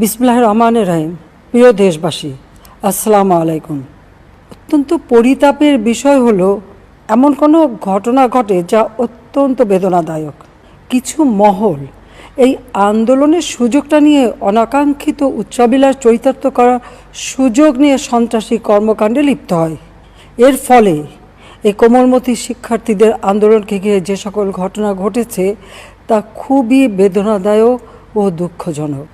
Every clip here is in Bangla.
বিসমুল্লাহ রহমান রাহিম। প্রিয় দেশবাসী, আসসালামু আলাইকুম। অত্যন্ত পরিতাপের বিষয় হলো, এমন কোনো ঘটনা ঘটে যা অত্যন্ত বেদনাদায়ক। কিছু মহল এই আন্দোলনের সুযোগটা নিয়ে অনাকাঙ্ক্ষিত উচ্চাবিলাস চরিতার্থ করার সুযোগ নিয়ে সন্ত্রাসী কর্মকাণ্ডে লিপ্ত হয়। এর ফলে এই কোমলমতি শিক্ষার্থীদের আন্দোলনকে ঘিরে যে সকল ঘটনা ঘটেছে, তা খুবই বেদনাদায়ক ও দুঃখজনক।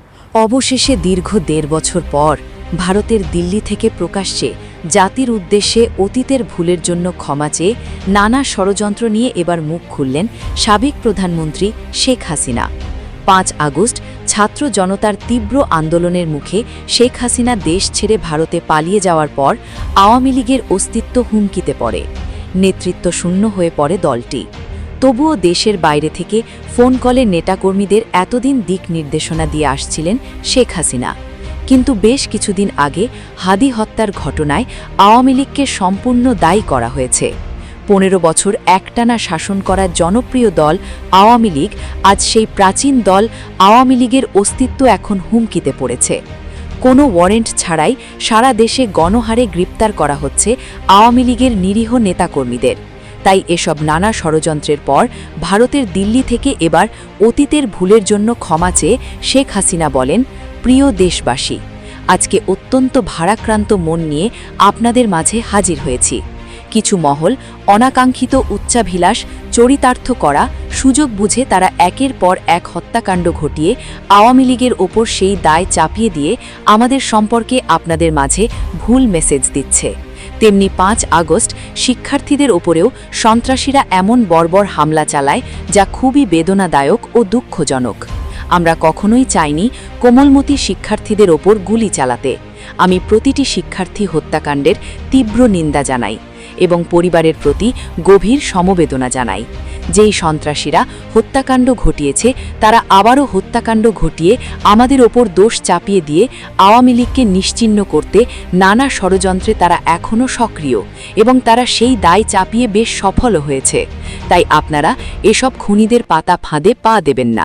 অবশেষে দীর্ঘ দেড় বছর পর ভারতের দিল্লি থেকে প্রকাশ্যে জাতির উদ্দেশ্যে অতীতের ভুলের জন্য ক্ষমা চেয়ে নানা ষড়যন্ত্র নিয়ে এবার মুখ খুললেন সাবেক প্রধানমন্ত্রী শেখ হাসিনা। পাঁচ আগস্ট ছাত্র জনতার তীব্র আন্দোলনের মুখে শেখ হাসিনা দেশ ছেড়ে ভারতে পালিয়ে যাওয়ার পর আওয়ামী লীগের অস্তিত্ব হুমকিতে পড়ে। নেতৃত্ব শূন্য হয়ে পড়ে দলটি। তবুও দেশের বাইরে থেকে ফোন কলে নেতাকর্মীদের এতদিন দিক নির্দেশনা দিয়ে আসছিলেন শেখ হাসিনা। কিন্তু বেশ কিছুদিন আগে হাদি হত্যার ঘটনায় আওয়ামী লীগকে সম্পূর্ণ দায়ী করা হয়েছে। পনেরো বছর একটানা শাসন করা জনপ্রিয় দল আওয়ামী লীগ, আজ সেই প্রাচীন দল আওয়ামী লীগের অস্তিত্ব এখন হুমকিতে পড়েছে। কোনো ওয়ারেন্ট ছাড়াই সারা দেশে গণহারে গ্রেপ্তার করা হচ্ছে আওয়ামী লীগের নিরীহ নেতাকর্মীদের। তাই এসব নানা ষড়যন্ত্রের পর ভারতের দিল্লি থেকে এবার অতীতের ভুলের জন্য ক্ষমা চেয়ে শেখ হাসিনা বলেন, প্রিয় দেশবাসী, আজকে অত্যন্ত ভারাক্রান্ত মন নিয়ে আপনাদের মাঝে হাজির হয়েছি। কিছু মহল অনাকাঙ্ক্ষিত উচ্চাভিলাষ, চরিতার্থ করা, সুযোগ বুঝে তারা একের পর এক হত্যাকাণ্ড ঘটিয়ে আওয়ামী লীগের ওপর সেই দায় চাপিয়ে দিয়ে আমাদের সম্পর্কে আপনাদের মাঝে ভুল মেসেজ দিচ্ছে। তেমনি পাঁচ আগস্ট শিক্ষার্থীদের ওপরেও সন্ত্রাসীরা এমন বর্বর হামলা চালায় যা খুবই বেদনাদায়ক ও দুঃখজনক। আমরা কখনোই চাইনি কোমলমতি শিক্ষার্থীদের ওপর গুলি চালাতে। আমি প্রতিটি শিক্ষার্থী হত্যাকাণ্ডের তীব্র নিন্দা জানাই। এবং পরিবারের প্রতি গভীর সমবেদনা জানাই যেই সন্ত্রাসীরা হত্যাকাণ্ড ঘটিয়েছে, তারা আবারও হত্যাকাণ্ড ঘটিয়ে আমাদের ওপর দোষ চাপিয়ে দিয়ে আওয়ামী লীগকে নিশ্চিহ্ন করতে নানা ষড়যন্ত্রে তারা এখনও সক্রিয় এবং তারা সেই দায় চাপিয়ে বেশ সফলও হয়েছে। তাই আপনারা এসব খুনিদের পাতা ফাঁদে পা দেবেন না।